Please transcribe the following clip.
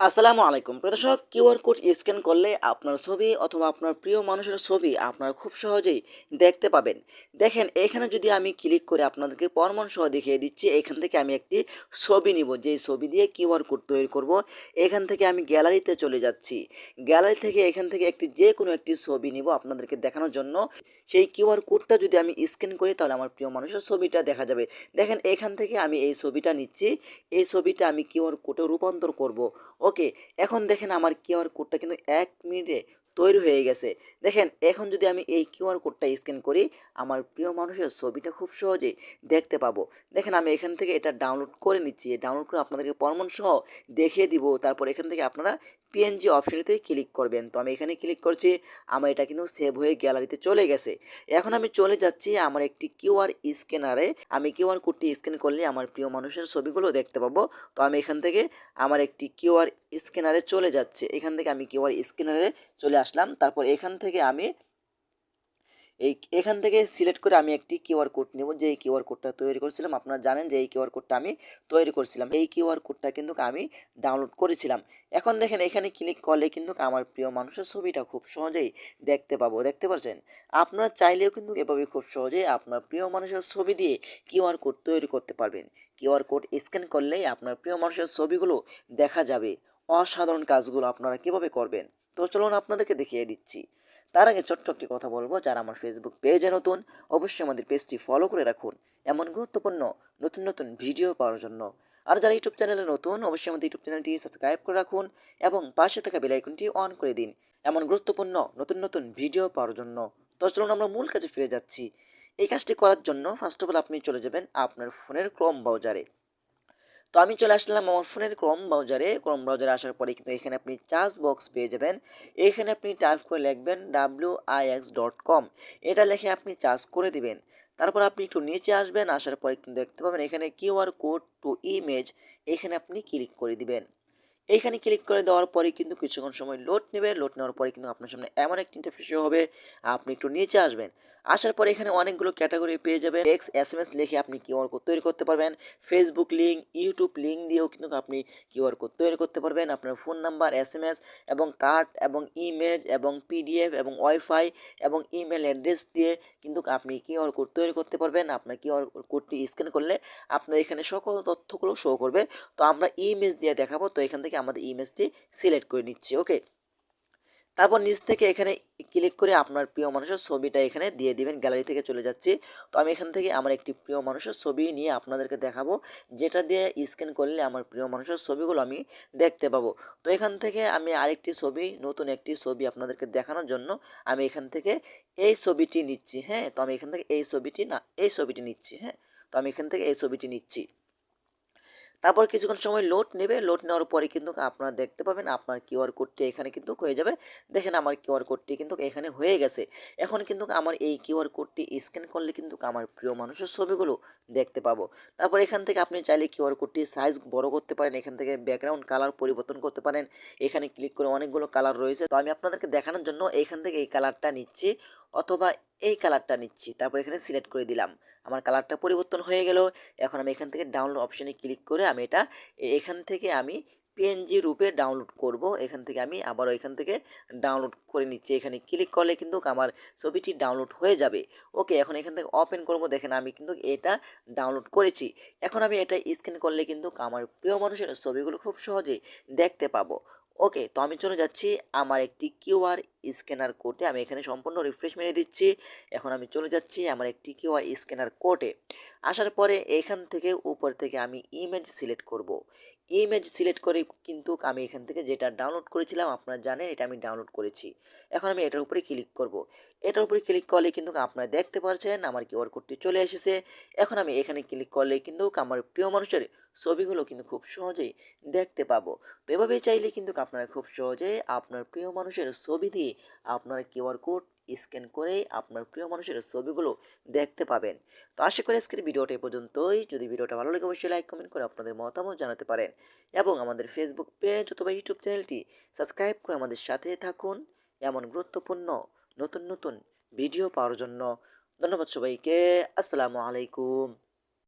আসসালামু আলাইকুম। প্রদর্শক কিউআর কোড স্ক্যান করলে আপনার ছবি অথবা আপনার প্রিয় মানুষের ছবি আপনারা খুব সহজেই দেখতে পাবেন। দেখেন, এখানে যদি আমি ক্লিক করে আপনাদেরকে পরমন সহ দেখিয়ে দিচ্ছি, এখান থেকে আমি একটি ছবি নিব। যেই ছবি দিয়ে কিউআর কোড তৈরি করব, এখান থেকে আমি গ্যালারিতে চলে যাচ্ছি। গ্যালারি থেকে এখান থেকে একটি যে কোনো একটি ছবি নিব আপনাদেরকে দেখানোর জন্য। সেই কিউআর কোডটা যদি আমি স্ক্যান করি, তাহলে আমার প্রিয় মানুষের ছবিটা দেখা যাবে। দেখেন, এখান থেকে আমি এই ছবিটা নিচ্ছি। এই ছবিটা আমি কিউআর কোডে রূপান্তর করব। ওকে, এখন দেখেন আমার কিউআর কোডটা কিন্তু এক মিনিটে তৈরি হয়ে গেছে। দেখেন, এখন যদি আমি এই কিউআর কোডটা স্ক্যান করি, আমার প্রিয় মানুষের ছবিটা খুব সহজে দেখতে পাবো। দেখেন, আমি এখান থেকে এটা ডাউনলোড করে নিচ্ছি। ডাউনলোড করে আপনাদেরকে পরমন সহ দেখিয়ে দিব। তারপর এখান থেকে আপনারা পিএনজি অপশনেতে ক্লিক করবেন। তো আমি এখানে ক্লিক করছি, আমার এটা কিন্তু সেভ হয়ে গ্যালারিতে চলে গেছে। এখন আমি চলে যাচ্ছি আমার একটি কিউআর স্ক্যানারে আমি কিউআর কোডটি স্ক্যান করলে আমার প্রিয় মানুষের ছবিগুলো দেখতে পাবো। তো আমি এখান থেকে আমার একটি কিউআর স্ক্যানারে চলে যাচ্ছে। এখান থেকে আমি কিউআর স্ক্যানারে চলে আসলাম। তারপর এখান থেকে আমি এই এখান থেকে সিলেক্ট করে আমি একটি কিউআর কোড নেব। যে এই কিউআর কোডটা তৈরি করেছিলাম, আপনারা জানেন যে এই কিউআর কোডটা আমি তৈরি করেছিলাম। এই কিউআর কোডটা কিন্তু আমি ডাউনলোড করেছিলাম। এখন দেখেন এখানে ক্লিক করলে কিন্তু আমার প্রিয় মানুষের ছবিটা খুব সহজেই দেখতে পাবো। দেখতে পাচ্ছেন আপনারা চাইলেও কিন্তু এভাবে খুব সহজেই আপনার প্রিয় মানুষের ছবি দিয়ে কিউআর কোড তৈরি করতে পারবেন। কিউআর কোড স্ক্যান করলেই আপনার প্রিয় মানুষের ছবিগুলো দেখা যাবে। অসাধারণ কাজগুলো আপনারা কীভাবে করবেন? তো চলুন আপনাদেরকে দেখিয়ে দিচ্ছি। তার আগে ছোট্ট একটি কথা বলব, যারা আমার ফেসবুক পেজে নতুন, অবশ্যই আমাদের পেজটি ফলো করে রাখুন। এমন গুরুত্বপূর্ণ, নতুন নতুন ভিডিও পাওয়ার জন্য। আর যারা ইউটিউব চ্যানেলে নতুন, অবশ্যই আমাদের ইউটিউব চ্যানেলটি সাবস্ক্রাইব করে রাখুন এবং পাশে থাকা বেলাইকনটি অন করে দিন। এমন গুরুত্বপূর্ণ, নতুন নতুন ভিডিও পাওয়ার জন্য। তো চলুন আমরা মূল কাজে ফিরে যাচ্ছি। এই কাজটি করার জন্য ফার্স্ট অফ অল আপনি চলে যাবেন আপনার ফোনের ক্রোম ব্রাউজারে তো আমি চলে আসলাম আমার ফোনের ক্রম ব্রাউজারে ক্রম ব্রাউজারে আসার পরে কিন্তু এখানে আপনি চার্জ বক্স পেয়ে যাবেন। এখানে আপনি টাইপ করে লিখবেন W I X dot com এটা লিখে আপনি চার্জ করে দিবেন। তারপর আপনি একটু নিচে আসবেন, আসার পরে কিন্তু দেখতে পাবেন এখানে কিউআর কোড টু ইমেজ এখানে আপনি ক্লিক করে দিবেন। এইখানে ক্লিক করে দেওয়ার পরে কিন্তু কিছুক্ষণ সময় লোড নেবে। লোড নেওয়ার পরে কিন্তু আপনার সামনে এমন একটি ইন্টারফেস হবে। আপনি একটু নিচে আসবেন। আসার পরে এখানে অনেকগুলো ক্যাটাগরি পেয়ে যাবেন। এক্স এস এম এস লিখে আপনি কিউআর কোড তৈরি করতে পারবেন। ফেসবুক লিঙ্ক ইউটিউব লিঙ্ক দিয়েও কিন্তু আপনি কিউআর কোড তৈরি করতে পারবেন। আপনার phone number S M S এবং কার্ড এবং ইমেজ এবং পিডিএফ এবং ওয়াইফাই এবং ইমেল অ্যাড্রেস দিয়ে কিন্তু আপনি কিউআর কোড তৈরি করতে পারবেন। আপনার কিউআর কোডটি স্ক্যান করলে আপনার এখানে সকল তথ্যগুলো শো করবে। তো আমরা ইমেজ দিয়ে দেখাবো। তো এখান থেকে আমাদের ইমেজটি সিলেক্ট করে নিচ্ছি ওকে তারপর নিচ থেকে এখানে ক্লিক করে আপনার প্রিয় মানুষের ছবিটা এখানে দিয়ে দিবেন গ্যালারি থেকে চলে যাচ্ছি। তো আমি এখান থেকে আমার একটি প্রিয় মানুষের ছবি নিয়ে আপনাদেরকে দেখাবো, যেটা দিয়ে স্ক্যান করলে আমার প্রিয় মানুষের ছবিগুলো আমি দেখতে পাবো। তো এখান থেকে আমি আরেকটি ছবি, নতুন একটি ছবি আপনাদেরকে দেখানোর জন্য আমি এখান থেকে এই ছবিটি নিচ্ছি হ্যাঁ? তো আমি এখান থেকে এই ছবিটি না, এই ছবিটি নিচ্ছি হ্যাঁ? তো আমি এখান থেকে এই ছবিটি নিচ্ছি। তারপর কিছুক্ষণ সময় লোড নেবে লোড নেওয়ার পরে কিন্তু আপনারা দেখতে পাবেন আপনার কিউআর কোডটি এখানে কিন্তু হয়ে যাবে। দেখেন আমার কিউআর কোডটি কিন্তু এখানে হয়ে গেছে। এখন কিন্তু আমার এই কিউআর কোডটি স্ক্যান করলে কিন্তু আমার প্রিয় মানুষের ছবিগুলো দেখতে পাবো। তারপর এখান থেকে আপনি চাইলে কিউআর কোডটি সাইজ বড় করতে পারেন, এখান থেকে ব্যাকগ্রাউন্ড কালার পরিবর্তন করতে পারেন। এখানে ক্লিক করে অনেকগুলো কালার রয়েছে। তো আমি আপনাদেরকে দেখানোর জন্য এখান থেকে এই কালারটা নিচ্ছি। অথবা এই কালারটা নিচ্ছি। তারপর এখানে সিলেক্ট করে দিলাম। আমার কালারটা পরিবর্তন হয়ে গেল। এখন আমি এখান থেকে ডাউনলোড অপশানে ক্লিক করে আমি এটা এখান থেকে আমি পিএনজি রূপে ডাউনলোড করব। এখান থেকে আমি আবারও এখান থেকে ডাউনলোড করে নিচ্ছি। এখানে ক্লিক করলে কিন্তু আমার ছবিটি ডাউনলোড হয়ে যাবে। ওকে এখন এখান থেকে ওপেন করব। দেখেন আমি কিন্তু এটা ডাউনলোড করেছি। এখন আমি এটা স্ক্যান করলে কিন্তু আমার প্রিয় মানুষের ছবিগুলো খুব সহজে দেখতে পাবো। ওকে, তো আমি চলে যাচ্ছি আমার একটি কিউআর স্ক্যানার কোডে। আমি এখানে সম্পূর্ণ রিফ্রেশ মেরে দিচ্ছি। এখন আমি চলে যাচ্ছি আমার একটি কিউআর স্ক্যানার কোডে। আসার পরে এখান থেকে উপর থেকে আমি ইমেজ সিলেক্ট করব। ইমেজ সিলেক্ট করে কিন্তু আমি এখান থেকে যেটা ডাউনলোড করেছিলাম, আপনারা জানেন, এটা আমি ডাউনলোড করেছি। এখন আমি এটার উপরে ক্লিক করব। এটার উপরে ক্লিক করলে কিন্তু আপনারা দেখতে পাচ্ছেন আমার কিউআর কোডটি চলে এসেছে। এখন আমি এখানে ক্লিক করলে কিন্তু আমার প্রিয় মানুষের ছবিগুলো কিন্তু খুব সহজেই দেখতে পাবো। তো এভাবে চাইলে কিন্তু আপনারা খুব সহজেই আপনার প্রিয় মানুষের ছবি দিয়ে আপনার কিউআর কোড স্ক্যান করে আপনার প্রিয় মানুষের ছবিগুলো দেখতে পাবেন। তো আশা করি আজকের ভিডিওটা এ পর্যন্তই। যদি ভিডিওটা ভালো লাগে অবশ্যই লাইক, কমেন্ট করে আপনাদের মতামত জানাতে পারেন এবং আমাদের ফেসবুক পেজ অথবা ইউটিউব চ্যানেলটি সাবস্ক্রাইব করে আমাদের সাথে থাকুন এমন গুরুত্বপূর্ণ নতুন নতুন ভিডিও পাওয়ার জন্য। ধন্যবাদ সবাইকে। আসসালামু আলাইকুম।